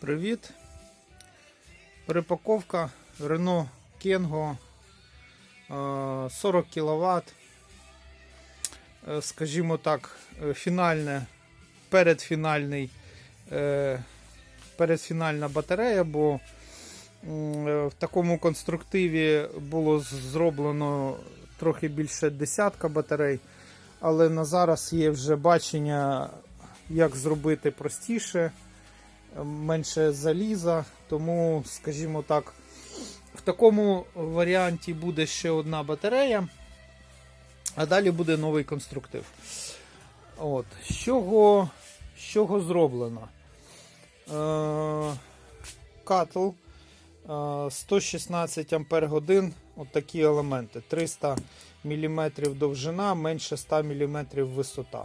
Привіт. Перепаковка Renault Kengo е, 40 кВт. Скажімо так, е, фінальне, передфінальний, е, передфінальна батарея, бо е, в такому конструктиві було зроблено трохи більше десятка батарей, але на зараз є вже бачення, як зробити простіше менше заліза, тому, скажімо так, в такому варіанті буде ще одна батарея, а далі буде новий конструктив. От. З чого, з чого зроблено? Е, Катл е, 116 Ампер годин. От такі елементи. 300 мм довжина, менше 100 мм висота.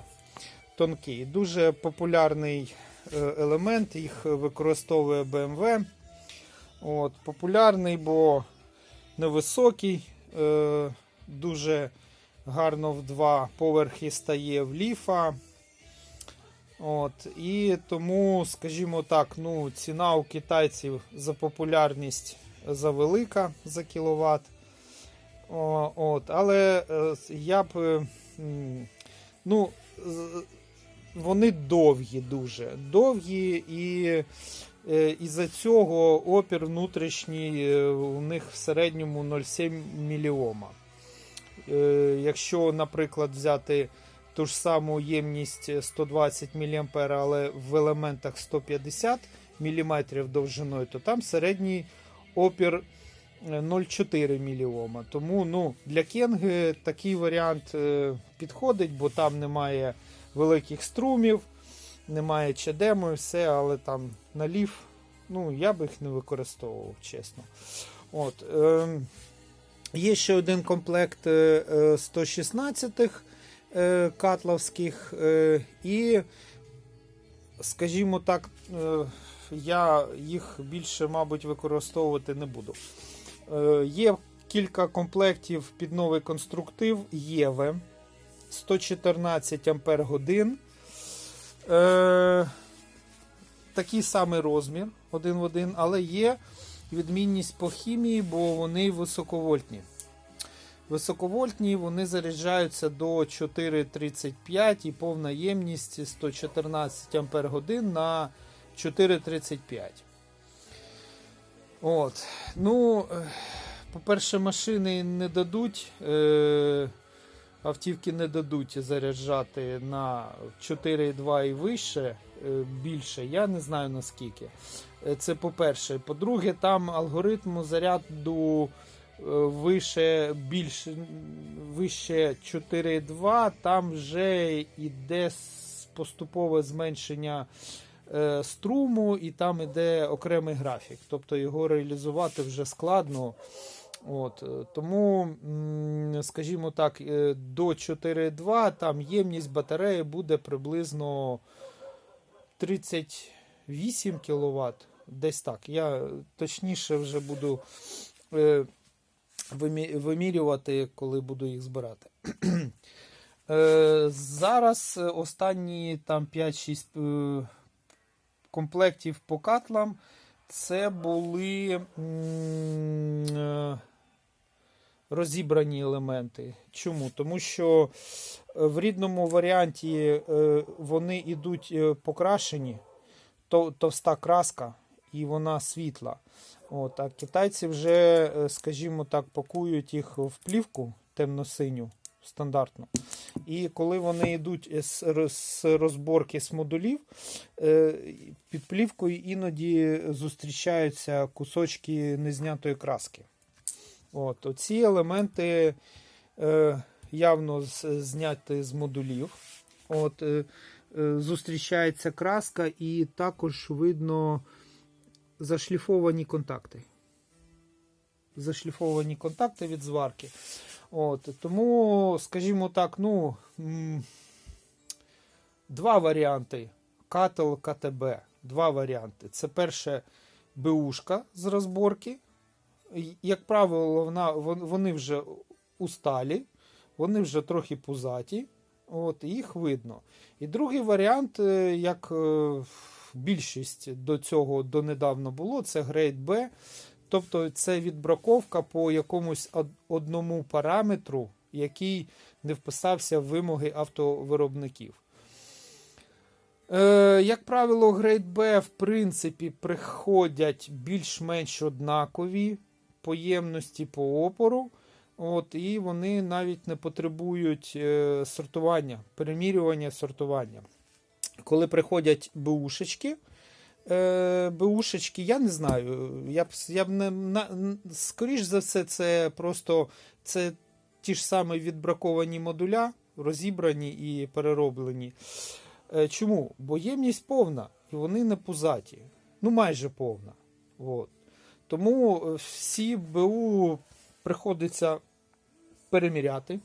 Тонкий. Дуже популярний е, елемент, їх використовує BMW. От, Популярний, бо невисокий, е, дуже гарно в два поверхи стає в ліфа. От, І тому, скажімо так, ну, ціна у китайців за популярність завелика за кіловат. О, от, Але е, я б. е, ну, вони довгі дуже. Довгі і е, із-за цього опір внутрішній е, у них в середньому 0,7 міліома. Е, Якщо, наприклад, взяти ту ж саму ємність 120 мА, але в елементах 150 мм довжиною, то там середній опір е, 0,4 міліома. Тому ну, для Кенги такий варіант підходить, бо там немає великих струмів, немає чадему і все, але там налів, ну, я би їх не використовував, чесно. От, е, є ще один комплект е, е, 116-х е, катловських, е, і, скажімо так, е, я їх більше, мабуть, використовувати не буду. Е, є кілька комплектів під новий конструктив Єве. 114 Ампер. Е, такий самий розмір один в один, але є відмінність по хімії, бо вони високовольтні. Високовольтні вони заряджаються до 4,35 і повна ємність 114 Ампер годин на 4,35. От. Ну, е, по-перше, машини не дадуть. Е, автівки не дадуть заряджати на 4,2 і вище е, більше. Я не знаю наскільки. Е, Це по-перше. По-друге, там алгоритм заряду е, вище, більше, вище 4,2, там вже йде поступове зменшення струму, і там йде окремий графік. Тобто його реалізувати вже складно. От, е, тому, скажімо так, е, до 4,2 там ємність батареї буде приблизно 38 кВт. Десь так. Я точніше вже буду е, вимірювати, коли буду їх збирати. Зараз останні там 5-6 е, комплектів по катлам. Це були розібрані елементи. Чому? Тому що е, в рідному варіанті е, вони йдуть е, покрашені, товста краска і вона світла. От, а китайці вже, скажімо так, пакують їх в плівку темно-синю стандартну. І коли вони йдуть з розборки з модулів, під плівкою іноді зустрічаються кусочки незнятої краски. От, оці елементи е, явно зняті з модулів. От, е, е, зустрічається краска, і також видно зашліфовані контакти. Зашліфовані контакти від зварки. От, тому, скажімо так, ну, два варіанти. Катл, КТБ. Два варіанти. Це перше БУшка з розборки. Як правило, вона, вони вже усталі, вони вже трохи пузаті. От, їх видно. І другий варіант, е, як е, більшість до цього донедавна було, це Grade B. Тобто це відбраковка по якомусь одному параметру, який не вписався в вимоги автовиробників. Е, як правило, Grade B, в принципі, приходять більш-менш однакові поємності по опору. От, і вони навіть не потребують е, сортування, перемірювання сортування. Коли приходять БУшечки, е, БУшечки, я не знаю. Я б, я б не, на, скоріш за все, це просто це ті ж самі відбраковані модуля, розібрані і перероблені. Е, чому? Бо ємність повна, і вони не пузаті. Ну, майже повна. От. Тому е, всі БУ приходиться переміряти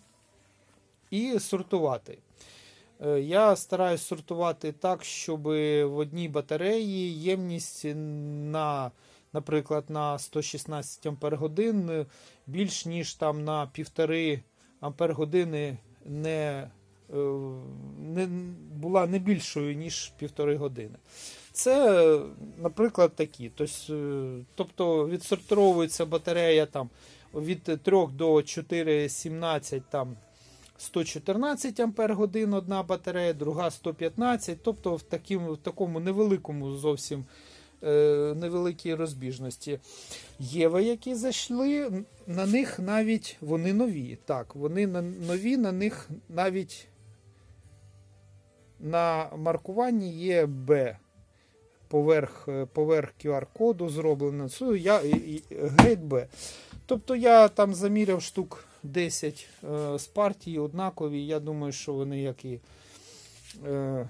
і сортувати. Е, Я стараюсь сортувати так, щоб в одній батареї ємність на, наприклад, на 116 Ах більш ніж там на 1,5 Ампер-години не, е, не була не більшою, ніж 1,5 години. Це, е, наприклад, такі. Е, тобто відсортовується батарея там від 3 до 4,17 там 114 ампер годин одна батарея, друга 115, тобто в, таким, в такому невеликому зовсім е, невеликій розбіжності. Єва, які зайшли, на них навіть вони нові. Так, вони на, нові, на них навіть на маркуванні є Б. Поверх, е, поверх QR-коду зроблено. Я, грейд Б. Тобто я там заміряв штук 10 е, з партії однакові. Я думаю, що вони як і е,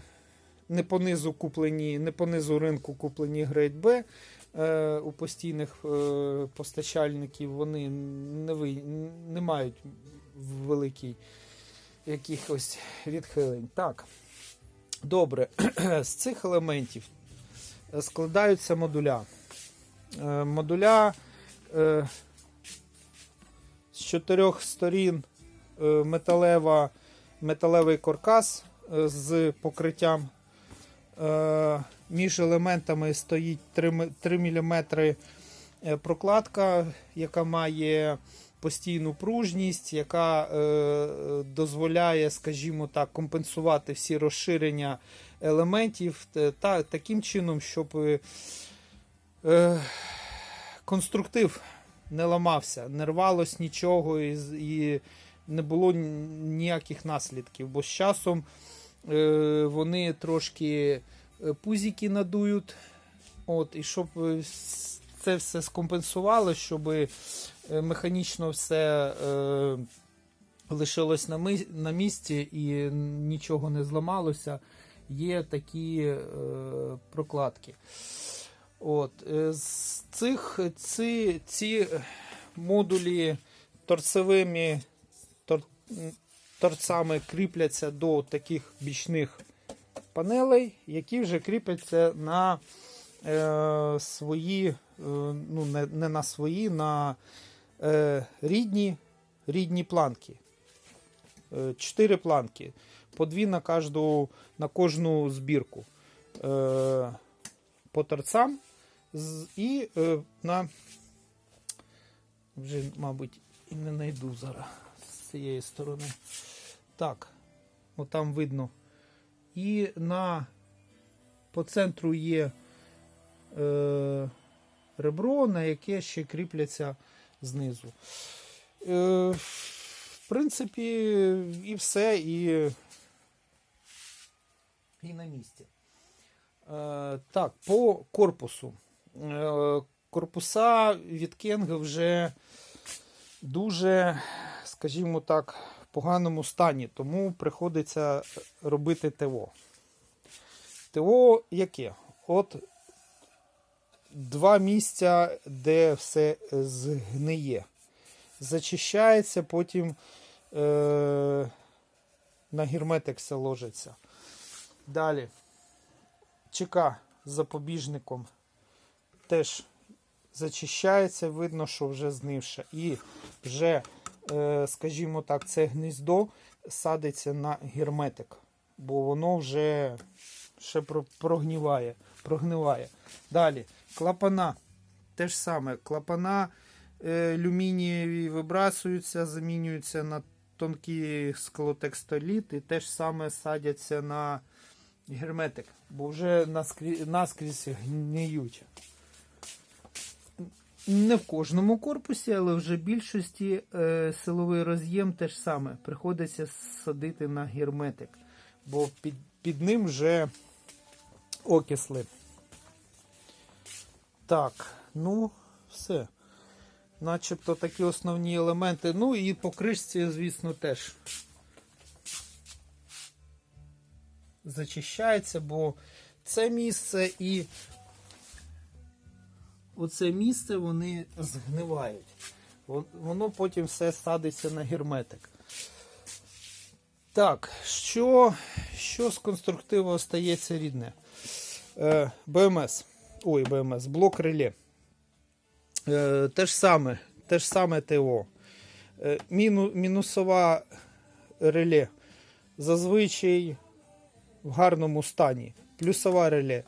не по низу куплені, не по низу ринку куплені грейд Б е, у постійних е, постачальників, вони не, ви, не мають великий якихось відхилень. Так. Добре, з цих елементів складаються модуля. Е, Модуля е, з чотирьох сторін е, металева, металевий каркас е, з покриттям. Е, Між елементами стоїть 3, 3 мм прокладка, яка має постійну пружність, яка е, дозволяє, скажімо так, компенсувати всі розширення елементів та, та таким чином, щоб е, конструктив не ламався, не рвалось нічого і, і не було ніяких наслідків. Бо з часом е, вони трошки е, пузики надують. От, і щоб е, це все скомпенсувало, щоб е, механічно все е, лишилось на, ми, на місці і нічого не зламалося, є такі е, прокладки. От, е, з цих ці, ці модулі торцевими тор, торцами кріпляться до таких бічних панелей, які вже кріпляться на е, свої, е, ну не, не на свої, на е, рідні, рідні планки. Е, планки, по дві на кожну, на кожну збірку. Е, по торцам і е, на вже, мабуть, і не знайду зараз з цієї сторони. Так, отам видно. І на по центру є е, ребро, на яке ще кріпляться знизу. Е, в принципі, і все, і, і на місці. Е, так, по корпусу. Е, корпуса від Кенга вже дуже, скажімо так, в поганому стані, тому приходиться робити ТО. ТО яке? От два місця, де все згниє. Зачищається, потім е, на все ложиться. Далі. ЧК з запобіжником теж зачищається, видно, що вже знивше. І вже, е, скажімо так, це гніздо садиться на герметик, бо воно вже ще про- прогніває. прогниває. Далі, клапана. Те ж саме, клапана е, алюмінієві вибрасуються, замінюються на тонкі склотекстоліт і теж саме садяться на герметик, бо вже наскрізь, наскрізь гниють. Не в кожному корпусі, але вже в більшості е, силовий роз'єм теж саме. Приходиться садити на герметик, бо під, під ним вже окисли. Так, ну, все. Начебто такі основні елементи. Ну і по кришці, звісно, теж зачищається, бо це місце і оце місце вони згнивають. Воно потім все садиться на герметик. Так, що, що з конструктиву остається рідне? Е, БМС. Ой, БМС, блок реле. Е, те ж саме, те ж саме ТО. Е, міну, мінусова реле. Зазвичай в гарному стані. Плюсова реле.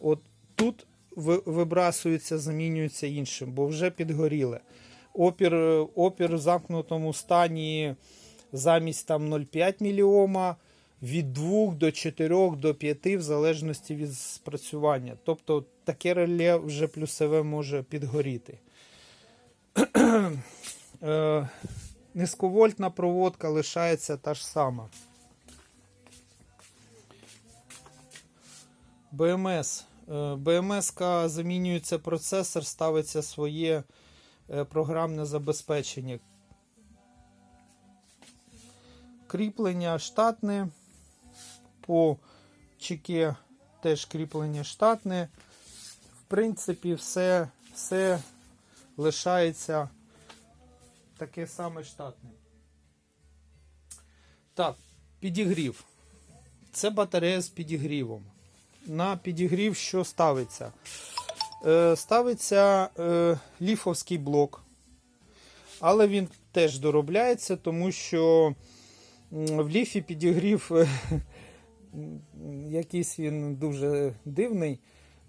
От тут вибрасується, замінюється іншим, бо вже підгоріле. Опір, е, опір в замкнутому стані замість там 0,5 міліома від 2 до 4 до 5 в залежності від спрацювання. Тобто таке реле вже плюсове може підгоріти. Е, Низьковольтна проводка лишається та ж сама. БМС. Е, БМС замінюється процесор, ставиться своє е, програмне забезпечення. Кріплення штатне. По чеке теж кріплення штатне. В принципі, все, все лишається таке саме штатне. Так, підігрів. Це батарея з підігрівом. На підігрів що ставиться? Е, ставиться е, ліфовський блок. Але він теж доробляється, тому що в ліфі підігрів якийсь він дуже дивний.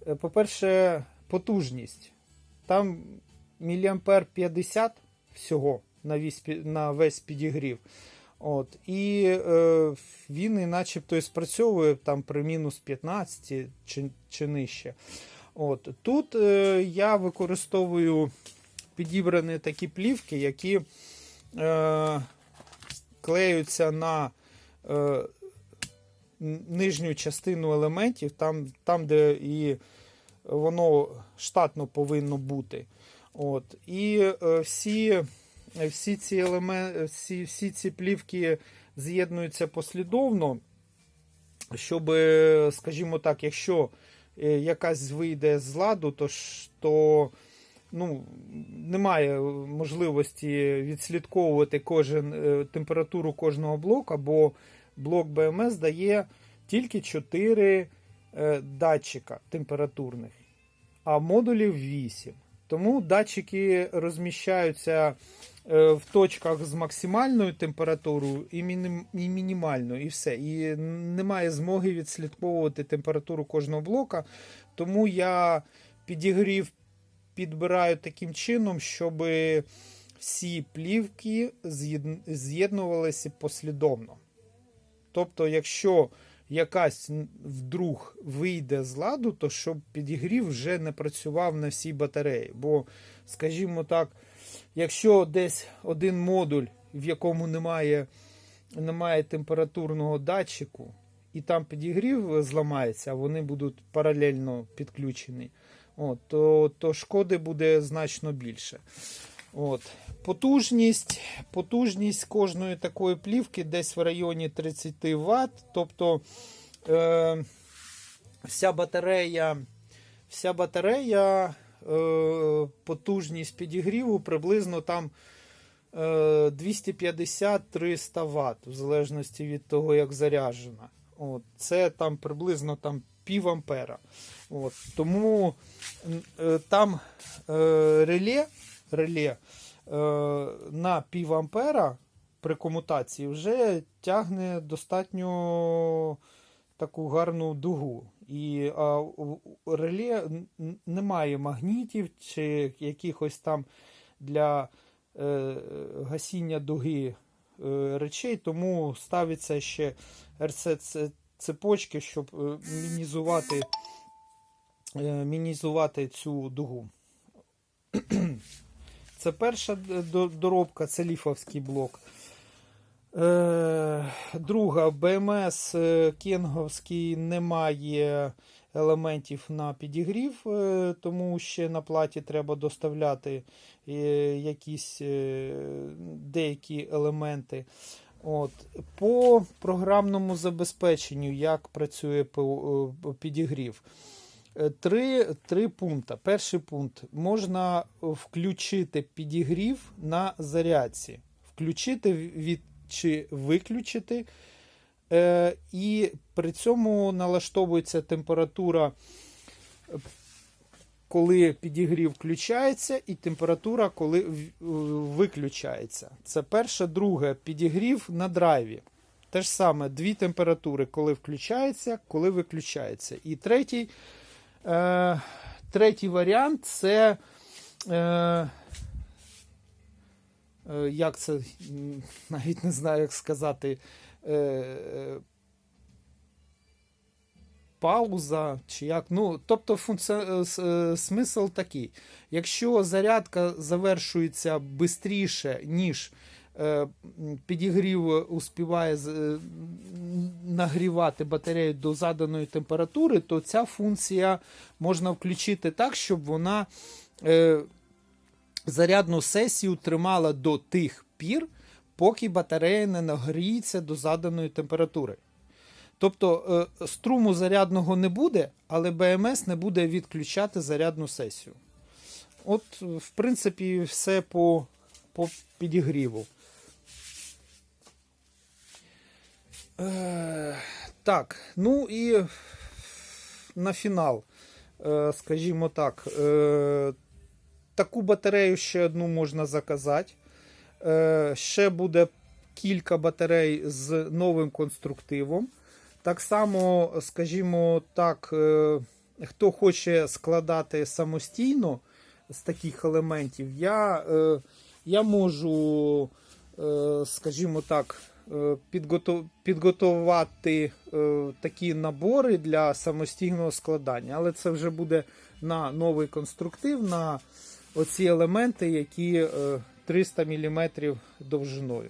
Е, По-перше, потужність. Там міліампер 50 всього на весь, на весь підігрів. От, і е, він і начебто спрацьовує там при мінус 15 чи, чи нижче. От, тут е, я використовую підібрані такі плівки, які е, клеються на е, нижню частину елементів, там, там де і воно штатно повинно бути. От, і е, всі всі ці елементи, всі, всі ці плівки з'єднуються послідовно, щоб, е, скажімо так, якщо е, якась вийде з ладу, то, то ну, немає можливості відслідковувати кожен, температуру кожного блока, бо блок БМС дає тільки 4 е, датчика температурних, а модулів 8. Тому датчики розміщаються е, в точках з максимальною температурою і, мінім, і мінімальною, і все. І немає змоги відслідковувати температуру кожного блока. Тому я підігрів підбираю таким чином, щоб всі плівки з'єднувалися послідовно. Тобто, якщо якась вдруг вийде з ладу, то щоб підігрів вже не працював на всій батареї. Бо, скажімо так, якщо десь один модуль, в якому немає, немає температурного датчику, і там підігрів зламається, а вони будуть паралельно підключені, от, то, то шкоди буде значно більше. От. Потужність, потужність кожної такої плівки десь в районі 30 Вт. Тобто е, вся батарея, вся батарея, е, потужність підігріву приблизно там е, 250-300 Вт, в залежності від того, як заряджена. От. Це там приблизно там пів ампера. От. Тому е, там е, реле, реле е, на пів ампера при комутації вже тягне достатньо таку гарну дугу. І а, реле немає магнітів чи якихось там для е, гасіння дуги е, речей, тому ставиться ще РЦ цепочки, щоб е, мінізувати, е, мінізувати цю дугу. Це перша доробка, це ліфовський блок. Е, Друга БМС е, Кенговський не має елементів на підігрів, е, тому ще на платі треба доставляти якісь деякі елементи. От. По програмному забезпеченню, як працює підігрів. Е, Три, три пункти. Перший пункт. Можна включити підігрів на зарядці. Включити від чи виключити. Е, і при цьому налаштовується температура, е, коли підігрів включається, і температура, коли е, виключається. Це перше. Друге, підігрів на драйві. Те ж саме, дві температури, коли включається, коли виключається. І третій, е, третій варіант це. Е, е, як це, навіть не знаю, як сказати. Е, пауза, чи як. Ну, тобто функці... е, е, смисл такий. Якщо зарядка завершується швидше, ніж підігрів успіває е, нагрівати батарею до заданої температури, то ця функція можна включити так, щоб вона е, зарядну сесію тримала до тих пір, поки батарея не нагріється до заданої температури. Тобто е, струму зарядного не буде, але БМС не буде відключати зарядну сесію. От, е, в принципі, все по, по підігріву. Е, так, ну і на фінал, е, скажімо так, е, таку батарею ще одну можна заказати. Е, ще буде кілька батарей з новим конструктивом. Так само, скажімо так, е, хто хоче складати самостійно з таких елементів, я, е, я можу, е, скажімо так, е, підготувати е, такі набори для самостійного складання. Але це вже буде на новий конструктив, на оці елементи, які е, 300 мм довжиною.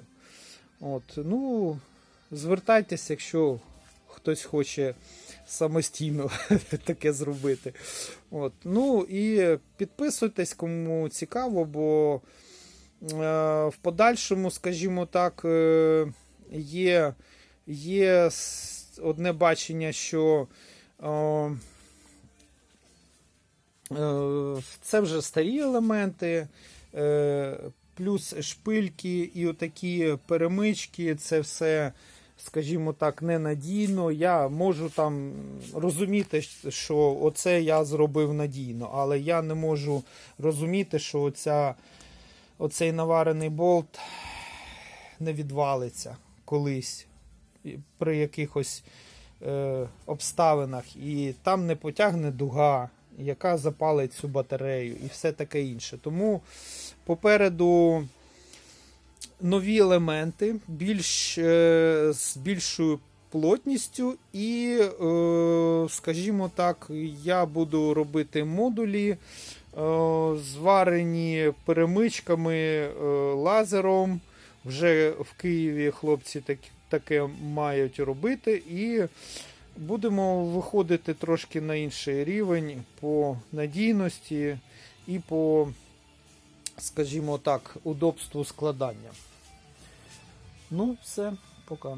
От, ну, звертайтеся, якщо хтось хоче самостійно таке зробити. От. Ну і підписуйтесь, кому цікаво, бо е, в подальшому, скажімо так, е, є, є одне бачення, що е, е, це вже старі елементи. Е, плюс шпильки і отакі перемички, це все, скажімо так, ненадійно. Я можу там розуміти, що оце я зробив надійно, але я не можу розуміти, що оця, оцей наварений болт не відвалиться колись при якихось е, обставинах, і там не потягне дуга, яка запалить цю батарею, і все таке інше. Тому попереду нові елементи, більш, е, з більшою плотністю, і, е, скажімо так, я буду робити модулі, е, зварені перемичками е, лазером. Вже в Києві хлопці так, таке мають робити. І будемо виходити трошки на інший рівень по надійності і по, скажімо так, удобству складання. Ну, все, пока.